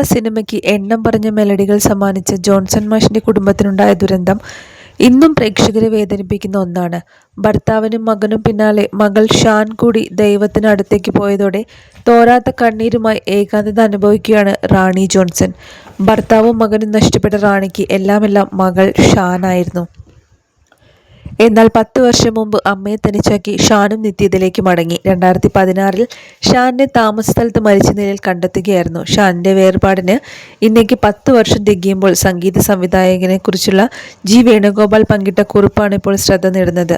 മലയാള സിനിമയ്ക്ക് എണ്ണം പറഞ്ഞ മെലഡികൾ സമ്മാനിച്ച ജോൺസൺ മാഷിന്റെ കുടുംബത്തിനുണ്ടായ ദുരന്തം ഇന്നും പ്രേക്ഷകരെ വേദനിപ്പിക്കുന്ന ഒന്നാണ്. ഭർത്താവിനും മകനും പിന്നാലെ മകൾ ഷാൻ കൂടി ദൈവത്തിനടുത്തേക്ക് പോയതോടെ തോരാത്ത കണ്ണീരുമായി ഏകാന്തത അനുഭവിക്കുകയാണ് റാണി ജോൺസൺ. ഭർത്താവും മകനും നഷ്ടപ്പെട്ട റാണിക്ക് എല്ലാമെല്ലാം മകൾ ഷാനായിരുന്നു എന്നാൽ പത്ത് വർഷം മുമ്പ് അമ്മയെ തനിച്ചാക്കി ഷാനും നിത്യത്തിലേക്ക് മടങ്ങി. രണ്ടായിരത്തി പതിനാറിൽ ഷാനിനെ താമസ സ്ഥലത്ത് മരിച്ച നിലയിൽ കണ്ടെത്തുകയായിരുന്നു. ഷാനിന്റെ വേർപാടിന് ഇന്നേക്ക് പത്ത് വർഷം തികയുമ്പോൾ സംഗീത സംവിധായകനെ കുറിച്ചുള്ള ജി വേണുഗോപാൽ പങ്കിട്ട കുറിപ്പാണ് ഇപ്പോൾ ശ്രദ്ധ നേടുന്നത്.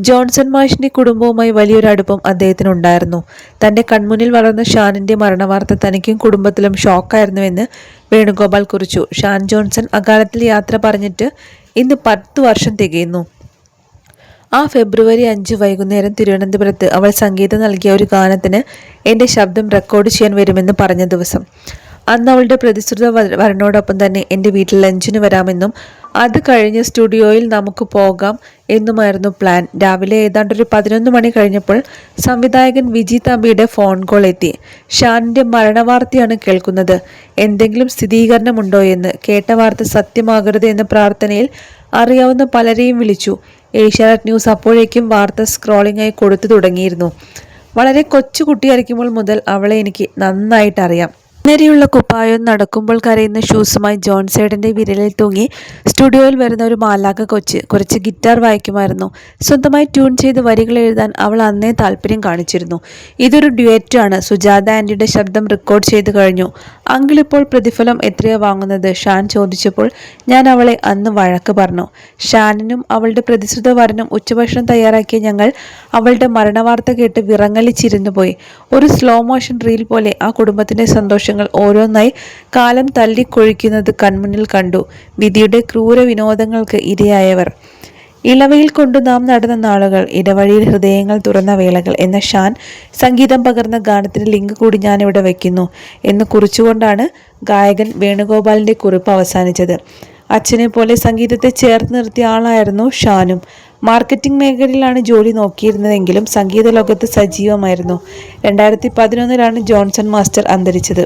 ജോൺസൺ മാഷിന്റെ കുടുംബവുമായി വലിയൊരു അടുപ്പം അദ്ദേഹത്തിന് ഉണ്ടായിരുന്നു തന്റെ കൺമുന്നിൽ വളർന്ന ഷാനിന്റെ മരണവാർത്ത തനിക്കും കുടുംബത്തിലും ഷോക്കായിരുന്നുവെന്ന് വേണുഗോപാൽ കുറിച്ചു. ഷാൻ ജോൺസൺ അകാലത്തിൽ യാത്ര പറഞ്ഞിട്ട് ഇന്ന് പത്ത് വർഷം തികയുന്നു. ആ ഫെബ്രുവരി അഞ്ച് വൈകുന്നേരം തിരുവനന്തപുരത്ത് അവൾ സംഗീതം നൽകിയ ഒരു ഗാനത്തിന് എന്റെ ശബ്ദം റെക്കോർഡ് ചെയ്യാൻ വരുമെന്ന് പറഞ്ഞ ദിവസം. അന്ന് അവളുടെ പ്രതിശ്രുത വരനോടൊപ്പം തന്നെ എന്റെ വീട്ടിൽ ലഞ്ചിന് വരാമെന്നും അത് കഴിഞ്ഞ് സ്റ്റുഡിയോയിൽ നമുക്ക് പോകാം എന്നുമായിരുന്നു പ്ലാൻ രാവിലെ ഏതാണ്ട് ഒരു പതിനൊന്ന് മണി കഴിഞ്ഞപ്പോൾ സംവിധായകൻ വിജി തമ്പിയുടെ ഫോൺ കോൾ എത്തി. ഷാനിന്റെ മരണവാർത്തയാണ് കേൾക്കുന്നത്. എന്തെങ്കിലും സ്ഥിരീകരണമുണ്ടോ എന്ന്? കേട്ട വാർത്ത സത്യമാകരുത് എന്ന പ്രാർത്ഥനയിൽ അറിയാവുന്ന പലരെയും വിളിച്ചു. ഏഷ്യാനെറ്റ് ന്യൂസ് അപ്പോഴേക്കും വാർത്ത സ്ക്രോളിംഗായി കൊടുത്തു തുടങ്ങിയിരുന്നു. വളരെ കൊച്ചു കുട്ടിയായിരിക്കുമ്പോൾ മുതൽ അവളെ എനിക്ക് നന്നായിട്ട് അറിയാം നേരെയുള്ള കുപ്പായം നടക്കുമ്പോൾ കരയുന്ന ഷൂസുമായി ജോൺസേഡിന്റെ വിരലിൽ തൂങ്ങി സ്റ്റുഡിയോയിൽ വരുന്ന ഒരു മാലാക കൊച്ച് കുറച്ച് ഗിറ്റാർ വായിക്കുമായിരുന്നു. സ്വന്തമായി ട്യൂൺ ചെയ്ത് വരികൾ എഴുതാൻ അവൾ അന്നേ താല്പര്യം കാണിച്ചിരുന്നു. ഇതൊരു ഡ്യുവറ്റാണ്. സുജാത ആന്റിയുടെ ശബ്ദം റെക്കോർഡ് ചെയ്ത് കഴിഞ്ഞു. അങ്കിൾ ഇപ്പോൾ പ്രതിഫലം എത്രയാ വാങ്ങുന്നത്? ഷാൻ ചോദിച്ചപ്പോൾ ഞാൻ അവളെ അന്ന് വഴക്ക് പറഞ്ഞു. ഷാനിനും അവളുടെ പ്രതിശ്രുത വരനും ഉച്ചഭക്ഷണം തയ്യാറാക്കിയ ഞങ്ങൾ അവളുടെ മരണവാർത്ത കേട്ട് വിറങ്ങലിച്ചിരുന്നു പോയി. ഒരു സ്ലോ മോഷൻ റീൽ പോലെ ആ കുടുംബത്തിന്റെ സന്തോഷങ്ങൾ ഓരോന്നായി കാലം തല്ലിക്കൊഴിക്കുന്നത് കൺമുന്നിൽ കണ്ടു. വിധിയുടെ ക്രൂര വിനോദങ്ങൾക്ക് ഇരയായവർ. ഇളവയിൽ കൊണ്ടു നാം നടന്ന നാളുകൾ ഇടവഴിയിൽ ഹൃദയങ്ങൾ തുറന്ന വേളകൾ എന്ന ഷാൻ സംഗീതം പകർന്ന ഗാനത്തിന് ലിങ്ക് കൂടി ഞാനിവിടെ വയ്ക്കുന്നു എന്ന് കുറിച്ചുകൊണ്ടാണ് ഗായകൻ വേണുഗോപാലിന്റെ കുറിപ്പ് അവസാനിച്ചത്. അച്ഛനെ പോലെ സംഗീതത്തെ ചേർത്ത് നിർത്തിയ ആളായിരുന്നു ഷാനും. മാർക്കറ്റിംഗ് മേഖലയിലാണ് ജോലി നോക്കിയിരുന്നതെങ്കിലും സംഗീത ലോകത്ത് സജീവമായിരുന്നു. രണ്ടായിരത്തി പതിനൊന്നിലാണ് ജോൺസൺ മാസ്റ്റർ അന്തരിച്ചത്.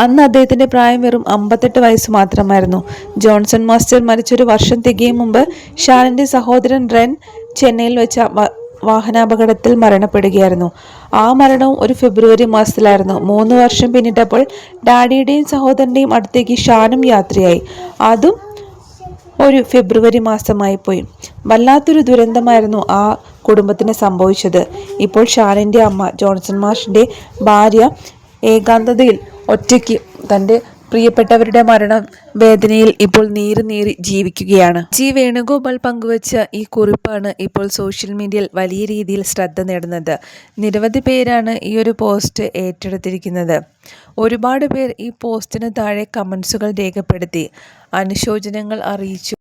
അന്ന് അദ്ദേഹത്തിന്റെ പ്രായം വെറും അമ്പത്തെട്ട് വയസ്സ് മാത്രമായിരുന്നു. ജോൺസൺ മാസ്റ്റർ മരിച്ചൊരു വർഷം തികയും മുമ്പ് ഷാനിന്റെ സഹോദരൻ റെൻ ചെന്നൈയിൽ വെച്ച വാഹനാപകടത്തിൽ മരണപ്പെടുകയായിരുന്നു. ആ മരണവും ഒരു ഫെബ്രുവരി മാസത്തിലായിരുന്നു. മൂന്ന് വർഷം പിന്നിട്ടപ്പോൾ ഡാഡിയുടെയും സഹോദരന്റെയും അടുത്തേക്ക് ഷാനും യാത്രയായി. അതും ഒരു ഫെബ്രുവരി മാസമായി പോയി. വല്ലാത്തൊരു ദുരന്തമായിരുന്നു ആ കുടുംബത്തിന് സംഭവിച്ചത്. ഇപ്പോൾ ഷാനിന്റെ അമ്മ ജോൺസൺ മാഷിന്റെ ഭാര്യ ഏകാന്തതയിൽ ഒറ്റയ്ക്ക് തന്റെ പ്രിയപ്പെട്ടവരുടെ മരണം വേദനയിൽ ഇപ്പോൾ നീറി നീറി ജീവിക്കുകയാണ്. ജി വേണുഗോപാൽ പങ്കുവച്ച ഈ കുറിപ്പാണ് ഇപ്പോൾ സോഷ്യൽ മീഡിയയിൽ വലിയ രീതിയിൽ ശ്രദ്ധ നേടുന്നത്. നിരവധി പേരാണ് ഈ ഒരു പോസ്റ്റ് ഏറ്റെടുത്തിരിക്കുന്നത്. ഒരുപാട് പേർ ഈ പോസ്റ്റിന് താഴെ കമൻസുകൾ രേഖപ്പെടുത്തി. അനുശോചനങ്ങൾ അറിയിച്ചു.